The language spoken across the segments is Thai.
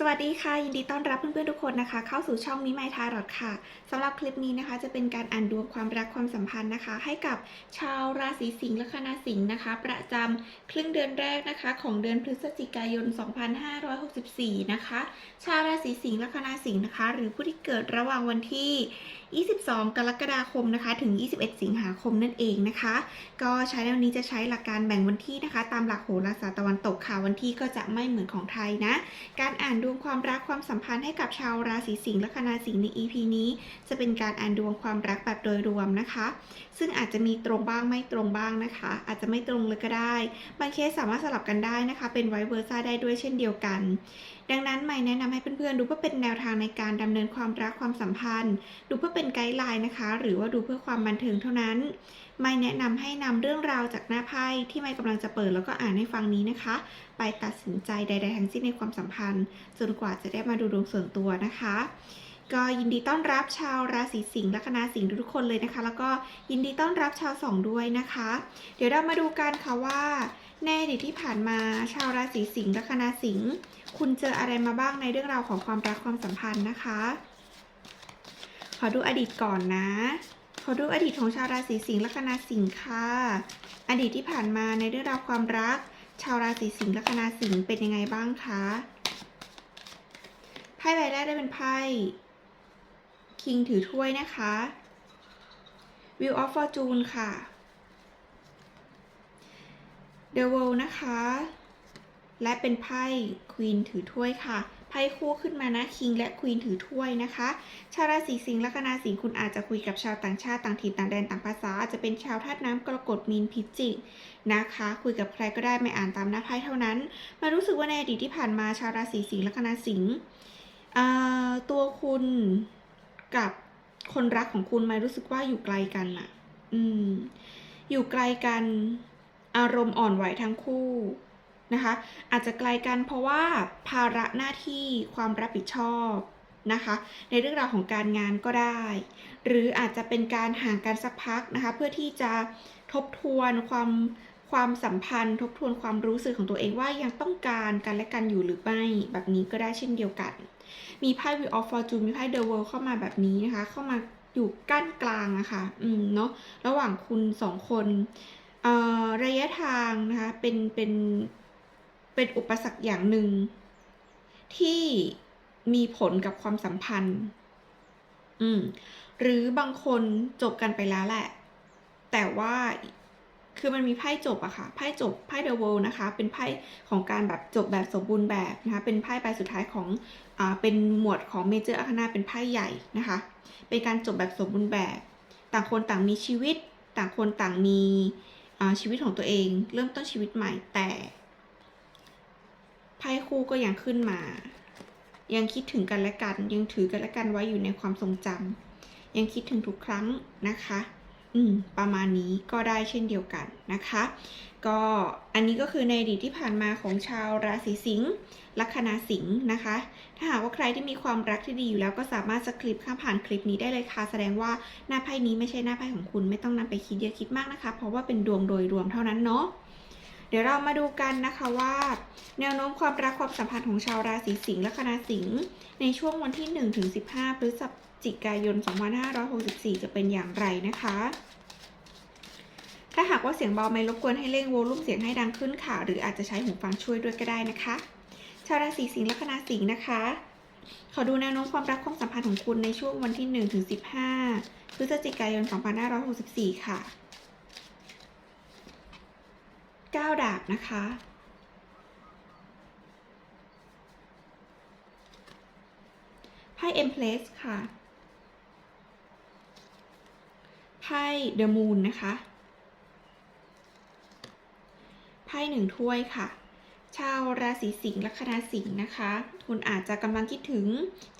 สวัสดีค่ะ ยินดีต้อนรับเพื่อนๆทุกคนนะคะ เข้าสู่ช่องมิไมทารอดค่ะสำหรับคลิปนี้นะคะ จะเป็นการอ่านดวงความรักความสัมพันธ์นะคะ ให้กับชาวราศีสิงห์และคณะสิงห์นะคะ ประจำครึ่งเดือนแรกนะคะ ของเดือนพฤศจิกายน 2564 นะคะ ชาวราศีสิงห์และคณะสิงห์นะคะ หรือผู้ที่เกิดระหว่างวันที่ 22 กรกฎาคมนะคะ ถึง 21 สิงหาคมนั่นเองนะคะ ก็ใช้แล้วนี้จะใช้หลักการแบ่งวันที่นะคะ ตามหลักโหราศาสตร์ตะวันตกค่ะวันที่ก็จะไม่เหมือนของไทยนะ การอ่านดวงความรักความสัมพันธ์ให้กับชาวราศีสิงห์และคณะสิงห์ใน EP นี้ จะเป็นการอ่านดวงความรักแบบโดยรวมนะคะ ซึ่งอาจจะมีตรงบ้างไม่ตรงบ้างนะคะ อาจจะไม่ตรงเลยก็ได้ บางเคสสามารถสลับกันได้นะคะ เป็นไวเวอร์ซ่าได้ด้วยเช่นเดียวกัน ดังนั้นไม่แนะนำให้เพื่อนๆดูเพื่อเป็นแนวทางในการดำเนินความรักความสัมพันธ์ ดูเพื่อเป็นไกด์ไลน์นะคะ หรือว่าดูเพื่อความบันเทิงเท่านั้น ไม่แนะนำให้นำเรื่องราวจากหน้าไพ่ที่ไม่กำลังจะเปิดแล้วก็อ่านให้ฟังนี้นะคะ ไปตัดสินใจใด ๆ ทั้งสิ้นในความสัมพันธ์จนกว่าจะได้มาดูดวงส่วนตัวนะคะก็ยินดีต้อนรับชาวราศีสิงห์ละคณะสิงห์ทุกๆคนเลยนะคะ แล้วก็ยินดีต้อนรับชาวสองด้วยนะคะ เดี๋ยวเรามาดูกันค่ะว่า ในอดีตที่ผ่านมาชาวราศีสิงห์ละคณะสิงห์คุณเจออะไรมาบ้างในเรื่องราวของความรักความสัมพันธ์นะคะ ขอดูอดีตก่อนนะ ขอดูอดีตของชาวราศีสิงห์ละคณะสิงห์ค่ะ อดีตที่ผ่านมาในเรื่องราวความรัก ชาวราศีสิงห์ละคณะสิงห์เป็นยังไงบ้างคะ ไพ่ใบแรกได้เป็นไพ่คิงถือถ้วยนะคะ Wheel of Fortune ค่ะ The World นะคะ และเป็นไพ่ Queen ถือถ้วยค่ะ พ่คู่ขึ้นมานะ King และ Queen ถือถ้วยนะคะ ชาวราศีสิงห์ละคณะสิงห์คุณอาจจะคุยกับชาวต่างชาติต่างถิ่นต่างแดนต่างภาษาอาจจะเป็นชาวธาตุน้ำกรกฎมีนพิจิกนะคะ คุยกับใครก็ได้ไม่อ่านตามหน้าไพ่เท่านั้น มารู้สึกว่าในอดีตที่ผ่านมาชาวราศีสิงห์ละคณะสิงห์ตัวคุณกับคนรักของคุณมารู้สึกว่าอยู่ไกลกันอะอืม อยู่ไกลกัน อารมณ์อ่อนไหวทั้งคู่ นะคะ อาจจะไกลกันเพราะว่าภาระหน้าที่ความรับผิดชอบนะคะ ในเรื่องราวของการงานก็ได้ หรืออาจจะเป็นการห่างกันสักพักนะคะ เพื่อที่จะทบทวนความความสัมพันธ์ ทบทวนความรู้สึกของตัวเองว่ายังต้องการกันและกันอยู่หรือไม่แบบนี้ก็ได้เช่นเดียวกัน มีไพ่ Wheel of Fortune มีไพ่ The World เข้ามาแบบนี้นะคะ เข้ามาอยู่กั้นกลางอะคะ่ะ อืมเนาะระหว่างคุณสองคนระยะทางนะคะเป็นเป็น เป็นอุปสรรคอย่างหนึ่ง ที่มีผลกับความสัมพันธ์ อืม หรือบางคนจบกันไปแล้วแหละ แต่ว่าคือมันมีไพ่จบอะค่ะ ไพ่จบไพ่ The World นะคะ เป็นไพ่ของการแบบจบแบบสมบูรณ์แบบนะคะ เป็นไพ่ใบสุดท้ายของอ่าเป็นหมวดของ Major Arcana เป็นไพ่ใหญ่นะคะ เป็นการจบแบบสมบูรณ์แบบ ต่างคนต่างมีชีวิต ต่างคนต่างมีอ่าชีวิตของตัวเอง เริ่มต้นชีวิตใหม่แต่ ไพ่คู่ก็ยังขึ้นมา ยังคิดถึงกันและกัน ยังถือกันและกันไว้อยู่ในความทรงจำยังคิดถึงทุกครั้งนะคะ อืม ประมาณนี้ก็ได้เช่นเดียวกันนะคะ ก็อันนี้ก็คือในอดีตที่ผ่านมาของชาวราศีสิงห์ลัคนาสิงห์นะคะ ถ้าหากว่าใครที่มีความรักที่ดีอยู่แล้วก็สามารถสคริปข้ามผ่านคลิปนี้ได้เลยค่ะ แสดงว่าหน้าไพ่นี้ไม่ใช่หน้าไพ่ของคุณไม่ต้องนำไปคิดเยอะคิดมากนะคะ เพราะว่าเป็นดวงโดยรวมเท่านั้นเนาะ เดี๋ยวเรามาดูกันนะคะว่า แนวโน้มความรักความสัมพันธ์ของชาวราศีสิงห์และคณะสิงห์ในช่วงวันที่1ถึง15 พฤศจิกายน 2564 จะเป็นอย่างไรนะคะ ถ้าหากว่าเสียงเบาไม่รบกวนให้เร่งโวลูมเสียงให้ดังขึ้นค่ะ หรืออาจจะใช้หูฟังช่วยด้วยก็ได้นะคะ ชาวราศีสิงห์และคณะสิงห์นะคะ ขอดูแนวโน้มความรักความสัมพันธ์ของคุณในช่วงวันที่1ถึง15 พฤศจิกายน 2564 ค่ะ 9ดาบนะคะ ไพ่ Empress ค่ะ ไพ่ The Moon นะคะ ไพ่หนึ่งถ้วยค่ะชาวราศีสิงห์ลัคนาสิงห์นะคะ คุณอาจจะกำลังคิดถึง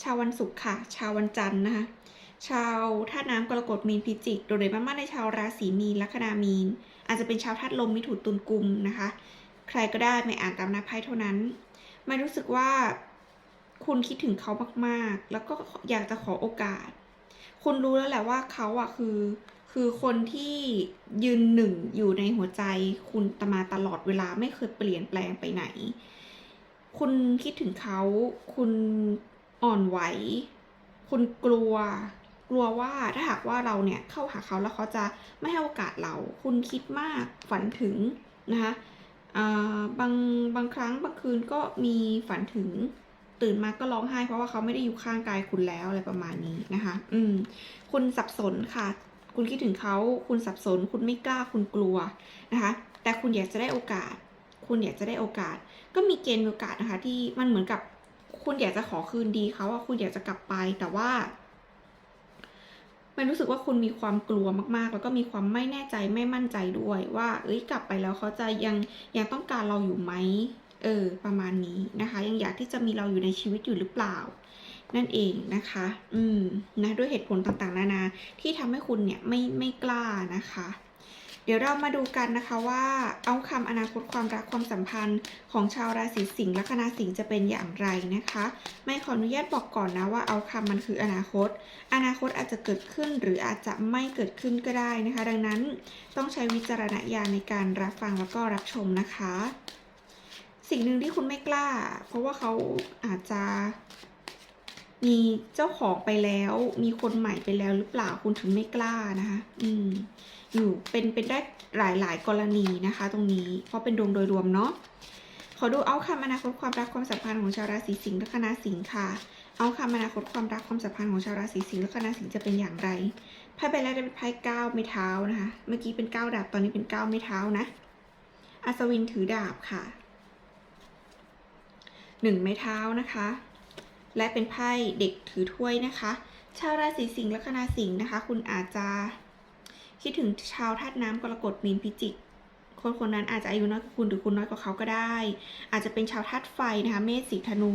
ชาววันศุกร์ค่ะ ชาววันจันทร์นะคะ ชาวธาตุน้ำกรกฎมีนพิจิก โดยเฉพาะในชาวราศีมีนลัคนามีน อาจจะเป็นชาวธาตุลมมิถุนตุลกุมนะคะ ใครก็ได้ไม่อ่านตามหน้าไพ่เท่านั้นไม่รู้สึกว่าคุณคิดถึงเขามากๆ แล้วก็อยากจะขอโอกาส คุณรู้แล้วแหละว่าเขาอะคือคือคนที่ยืนหนึ่งอยู่ในหัวใจ คุณตมาตลอดเวลาไม่เคยเปลี่ยนแปลงไปไหน คุณคิดถึงเขา คุณอ่อนไหว คุณกลัว กลัวว่าถ้าหากว่าเราเนี่ยเข้าหาเขาแล้วเขาจะไม่ให้โอกาสเรา คุณคิดมากฝันถึงนะคะอ่าบางบางครั้งบางคืนก็มีฝันถึงตื่นมาก็ร้องไห้เพราะว่าเขาไม่ได้อยู่ข้างกายคุณแล้วอะไรประมาณนี้นะคะ อืม คุณสับสนค่ะ คุณคิดถึงเขา คุณสับสน คุณไม่กล้า คุณกลัวนะคะ แต่คุณอยากจะได้โอกาส คุณอยากจะได้โอกาส ก็มีเกณฑ์โอกาสนะคะ ที่มันเหมือนกับคุณอยากจะขอคืนดีเขาอะคุณอยากจะกลับไป แต่ว่า มันรู้สึกว่าคุณมีความกลัวมากๆ แล้วก็มีความไม่แน่ใจไม่มั่นใจด้วย ว่า เอ้ยกลับไปแล้วเขาจะยังยังต้องการเราอยู่ไหมเออประมาณนี้นะคะ ยังอยากที่จะมีเราอยู่ในชีวิตอยู่หรือเปล่า นั่นเองนะคะ อืมนะด้วยเหตุผลต่างๆ นานาที่ทำให้คุณเนี่ยไม่ไม่กล้านะคะ เดี๋ยวเรามาดูกันนะคะว่าเอาคำอนาคตความรักความสัมพันธ์ของชาวราศีสิงห์ละคณะสิงห์จะเป็นอย่างไรนะคะ ไม่ขออนุญาตบอกก่อนนะว่าเอาคำมันคืออนาคต อนาคตอาจจะเกิดขึ้นหรืออาจจะไม่เกิดขึ้นก็ได้นะคะ ดังนั้นต้องใช้วิจารณญาณในการรับฟังแล้วก็รับชมนะคะ สิ่งหนึ่งที่คุณไม่กล้า เพราะว่าเขาอาจจะมีเจ้าของไปแล้ว มีคนใหม่ไปแล้วหรือเปล่าคุณถึงไม่กล้านะคะ อืม อยู่เป็นเป็นได้หลายหลายกรณีนะคะ ตรงนี้เพราะเป็นดวงโดยรวมเนาะขอดูเอาคำอนาคตความรักความสัมพันธ์ของชาวราศีสิงห์และคณะสิงห์ค่ะ เอาคำอนาคตความรักความสัมพันธ์ของชาวราศีสิงห์และคณะสิงห์จะเป็นอย่างไรไพ่ใบแรกเป็นไพ่เก้าไม้เท้านะคะ เมื่อกี้เป็นเก้าดาบตอนนี้เป็นเก้าไม้เท้านะ อัศวินถือดาบค่ะหนึ่งไม้เท้านะคะ และเป็นไพ่เด็กถือถ้วยนะคะ ชาวราศีสิงห์และคณะสิงห์นะคะ คุณอาจจะ คิดถึงชาวธาตุน้ำกรกฎมีนพิจิกคนคนนั้นอาจจะอายุน้อยกว่าคุณหรือคุณน้อยกว่าเขาก็ได้ อาจจะเป็นชาวธาตุไฟนะคะ เมษสีธนู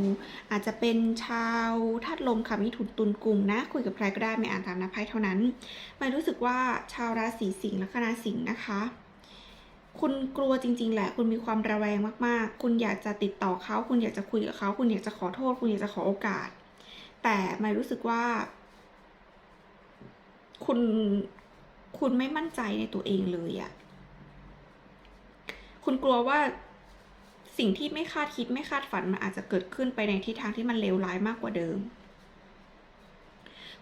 อาจจะเป็นชาวธาตุลมค่ะมิถุนตุลกุมนะ คุยกับใครก็ได้ไม่อ่านตามนับไพ่เท่านั้นไม่รู้สึกว่าชาวราศีสิงห์และคณะสิงห์นะคะ คุณกลัวจริง ๆ แหละ คุณมีความระแวงมากๆ คุณอยากจะติดต่อเขา คุณอยากจะคุยกับเขา คุณอยากจะขอโทษ คุณอยากจะขอโอกาส แต่ไม่รู้สึกว่า คุณ คุณไม่มั่นใจในตัวเองเลยอะคุณกลัวว่าสิ่งที่ไม่คาดคิดไม่คาดฝันมันอาจจะเกิดขึ้นไปในทิศทางที่มันเลวร้ายมากกว่าเดิม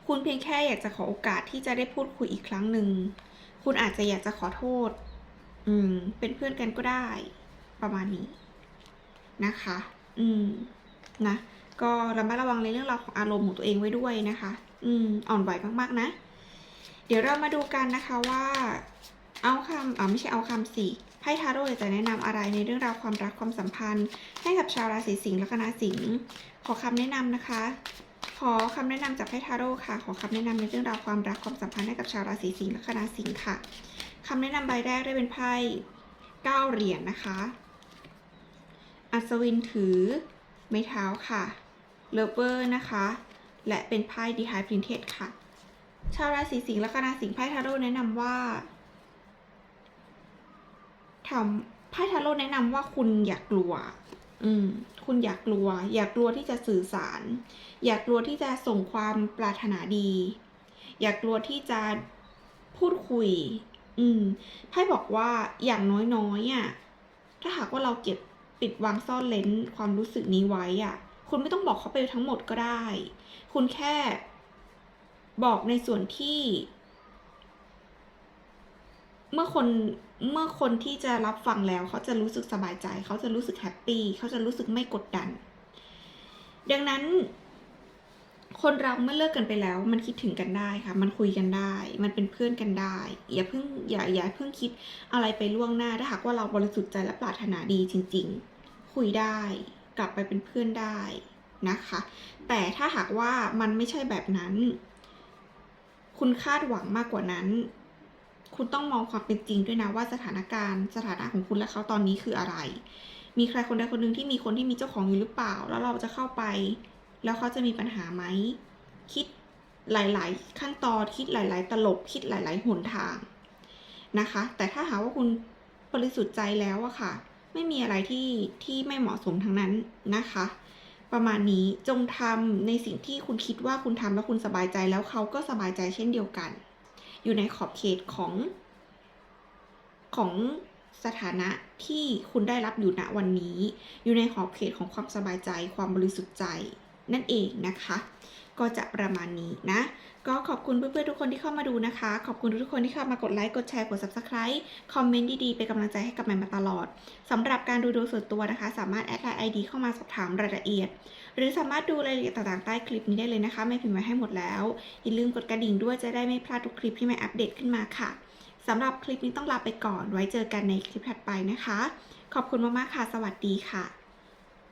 คุณเพียงแค่อยากจะขอโอกาสที่จะได้พูดคุยอีกครั้งหนึ่ง คุณอาจจะอยากจะขอโทษ อืม เป็นเพื่อนกันก็ได้ ประมาณนี้ นะคะ อืม นะ ก็ระมัดระวังในเรื่องราวของอารมณ์ของตัวเองไว้ด้วยนะคะ อืม อ่อนไหวมากๆนะ เดี๋ยวเรามาดูกันนะคะว่าเอาคำอ่าไม่ใช่เอาคำสิไพ่ทาโร่จะแนะนำอะไรในเรื่องราวความรักความสัมพันธ์ ให้กับชาวราศีสิงห์และคณะสิงห์ขอคำแนะนำนะคะ ขอคำแนะนำจากไพ่ทาโร่ค่ะ ขอคำแนะนำในเรื่องราวความรักความสัมพันธ์ให้กับชาวราศีสิงห์และคณะสิงห์ค่ะคำแนะนำใบแรกได้เป็นไพ่เก้าเหรียญนะคะ อัศวินถือไม้เท้าค่ะเลเวอร์นะคะ และเป็นไพ่ดีไฮพรินเทสค่ะ ชาวราศีสิงห์และคณะสิงห์ไพ่ทาโร่แนะนำว่าทำไพ่ทาโร่แนะนำว่าคุณอย่ากลัว อืม คุณอย่ากลัว อย่ากลัวที่จะสื่อสาร อย่ากลัวที่จะส่งความปรารถนาดี อย่ากลัวที่จะพูดคุย อืม ไพ่บอกว่าอย่างน้อยๆอะ ถ้าหากว่าเราเก็บปิดวางซ่อนเลนความรู้สึกนี้ไว้อะ คุณไม่ต้องบอกเขาไปทั้งหมดก็ได้ คุณแค่ บอกในส่วนที่ เมื่อคนเมื่อคนที่จะรับฟังแล้วเขาจะรู้สึกสบายใจ เขาจะรู้สึกแฮปปี้เขาจะรู้สึกไม่กดดัน ดังนั้น คนเราเมื่อเลิกกันไปแล้ว มันคิดถึงกันได้ค่ะ มันคุยกันได้ มันเป็นเพื่อนกันได้ อย่าเพิ่งอย่าอย่าเพิ่งคิดอะไรไปล่วงหน้าถ้าหากว่าเราบริสุทธิ์ใจและปรารถนาดีจริง ๆ คุยได้ กลับไปเป็นเพื่อนได้นะคะ แต่ถ้าหากว่ามันไม่ใช่แบบนั้น คุณคาดหวังมากกว่านั้น คุณต้องมองความเป็นจริงด้วยนะว่าสถานการณ์สถานะของคุณและเขาตอนนี้คืออะไร มีใครคนใดคนหนึ่งที่มีคนที่มีเจ้าของอยู่หรือเปล่า แล้วเราจะเข้าไป แล้วเขาจะมีปัญหาไหม คิดหลาย ๆ ขั้นตอนคิดหลาย ๆ ตลบคิดหลาย ๆ หนทางนะคะ แต่ถ้าหากว่าคุณบริสุทธิ์ใจแล้วอะค่ะ ไม่มีอะไรที่ที่ไม่เหมาะสมทั้งนั้นนะคะ ประมาณนี้จงทำในสิ่งที่คุณคิดว่าคุณทำแล้วคุณสบายใจแล้วเขาก็สบายใจเช่นเดียวกัน อยู่ในขอบเขตของของสถานะที่คุณได้รับอยู่ณวันนี้ อยู่ในขอบเขตของความสบายใจ ความบริสุทธิ์ใจ นั่นเองนะคะ ก็จะประมาณนี้นะ ก็ขอบคุณเพื่อนๆทุกคนที่เข้ามาดูนะคะ ขอบคุณทุกคนที่เข้ามากดไลค์ กดแชร์ กด subscribe คอมเมนต์ดีๆ เป็นกำลังใจให้กับแมนมาตลอดสำหรับการดูดวงส่วนตัวนะคะ สามารถแอดไลน์ ID เข้ามาสอบถามรายละเอียด หรือสามารถดูรายละเอียดต่างๆใต้คลิปนี้ได้เลยนะคะแม่พิมพ์ไว้ให้หมดแล้วอย่าลืมกดกระดิ่งด้วยจะได้ไม่พลาดทุกคลิปที่แม่อัปเดตขึ้นมาค่ะสำหรับคลิปนี้ต้องลาไปก่อน ไว้เจอกันในคลิปถัดไปนะคะ ขอบคุณมากๆค่ะ สวัสดีค่ะ